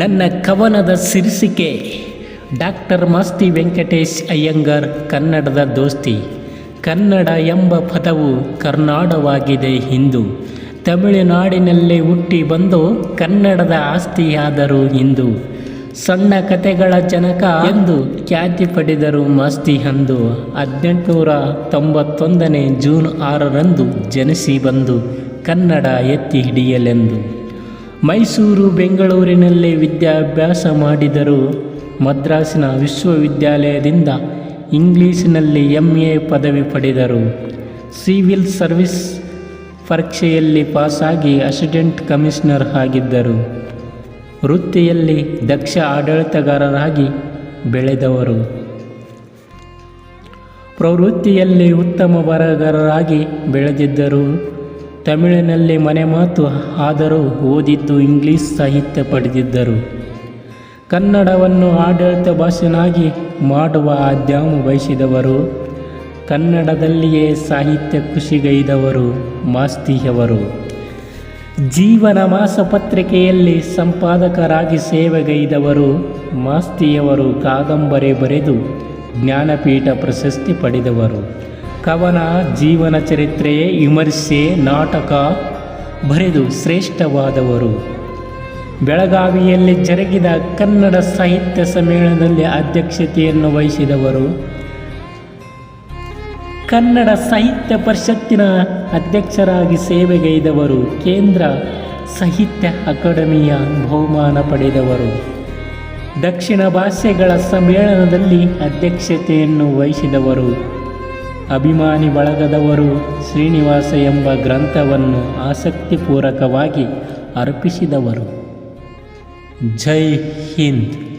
ನನ್ನ ಕವನದ ಶೀರ್ಷಿಕೆ ಡಾಕ್ಟರ್ ಮಾಸ್ತಿ ವೆಂಕಟೇಶ್ ಅಯ್ಯಂಗಾರ್, ಕನ್ನಡದ ದೋಸ್ತಿ. ಕನ್ನಡ ಎಂಬ ಪದವು ಕರ್ನಾಡವಾಗಿದೆ ಹಿಂದು. ತಮಿಳುನಾಡಿನಲ್ಲೇ ಹುಟ್ಟಿ ಬಂದು ಕನ್ನಡದ ಆಸ್ತಿಯಾದರು ಇಂದು ಸಣ್ಣ ಕತೆಗಳ ಜನಕ ಎಂದು ಖ್ಯಾತಿ ಪಡೆದರು ಮಾಸ್ತಿ ಅಂದು ಹದಿನೆಂಟುನೂರ ತೊಂಬತ್ತೊಂದನೇ ಜೂನ್ ಆರರಂದು ಜನಿಸಿ ಬಂದು ಕನ್ನಡ ಎತ್ತಿ ಹಿಡಿಯಲೆಂದು. ಮೈಸೂರು, ಬೆಂಗಳೂರಿನಲ್ಲಿ ವಿದ್ಯಾಭ್ಯಾಸ ಮಾಡಿದರು. ಮದ್ರಾಸಿನ ವಿಶ್ವವಿದ್ಯಾಲಯದಿಂದ ಇಂಗ್ಲೀಷಿನಲ್ಲಿ ಎಂ ಎ ಪದವಿ ಪಡೆದರು. ಸಿವಿಲ್ ಸರ್ವಿಸ್ ಪರೀಕ್ಷೆಯಲ್ಲಿ ಪಾಸಾಗಿ ಅಸಿಸ್ಟೆಂಟ್ ಕಮಿಷನರ್ ಆಗಿದ್ದರು. ವೃತ್ತಿಯಲ್ಲಿ ದಕ್ಷ ಆಡಳಿತಗಾರರಾಗಿ ಬೆಳೆದವರು. ಪ್ರವೃತ್ತಿಯಲ್ಲಿ ಉತ್ತಮ ಬರಹಗಾರರಾಗಿ ಬೆಳೆದಿದ್ದರು. ತಮಿಳಿನಲ್ಲಿ ಮನೆ ಮಾತು ಆದರೂ ಓದಿದ್ದು ಇಂಗ್ಲಿಷ್ ಸಾಹಿತ್ಯ ಪಡೆದಿದ್ದರು. ಕನ್ನಡವನ್ನು ಆಡಳಿತ ಭಾಷೆನಾಗಿ ಮಾಡುವ ಆದ್ಯಾಮು ಬಯಸಿದವರು, ಕನ್ನಡದಲ್ಲಿಯೇ ಸಾಹಿತ್ಯ ಖುಷಿಗೈದವರು ಮಾಸ್ತಿಯವರು ಜೀವನ ಮಾಸಪತ್ರಿಕೆಯಲ್ಲಿ ಸಂಪಾದಕರಾಗಿ ಸೇವೆಗೈದವರು ಮಾಸ್ತಿಯವರು ಕಾದಂಬರಿ ಬರೆದು ಜ್ಞಾನಪೀಠ ಪ್ರಶಸ್ತಿ ಪಡೆದವರು. ಕವನ ಜೀವನ ಚರಿತ್ರೆ ವಿಮರ್ಶೆ ನಾಟಕ ಬರೆದು ಶ್ರೇಷ್ಠವಾದವರು. ಬೆಳಗಾವಿಯಲ್ಲಿ ಜರುಗಿದ ಕನ್ನಡ ಸಾಹಿತ್ಯ ಸಮ್ಮೇಳನದಲ್ಲಿ ಅಧ್ಯಕ್ಷತೆಯನ್ನು ವಹಿಸಿದವರು. ಕನ್ನಡ ಸಾಹಿತ್ಯ ಪರಿಷತ್ತಿನ ಅಧ್ಯಕ್ಷರಾಗಿ ಸೇವೆಗೈದವರು ಕೇಂದ್ರ ಸಾಹಿತ್ಯ ಅಕಾಡೆಮಿಯ ಬಹುಮಾನ ಪಡೆದವರು. ದಕ್ಷಿಣ ಭಾಷೆಗಳ ಸಮ್ಮೇಳನದಲ್ಲಿ ಅಧ್ಯಕ್ಷತೆಯನ್ನು ವಹಿಸಿದವರು. ಅಭಿಮಾನಿ ಬಳಗದವರು ಶ್ರೀನಿವಾಸ ಎಂಬ ಗ್ರಂಥವನ್ನು ಆಸಕ್ತಿಪೂರ್ವಕವಾಗಿ ಅರ್ಪಿಸಿದವರು. ಜೈ ಹಿಂದ್.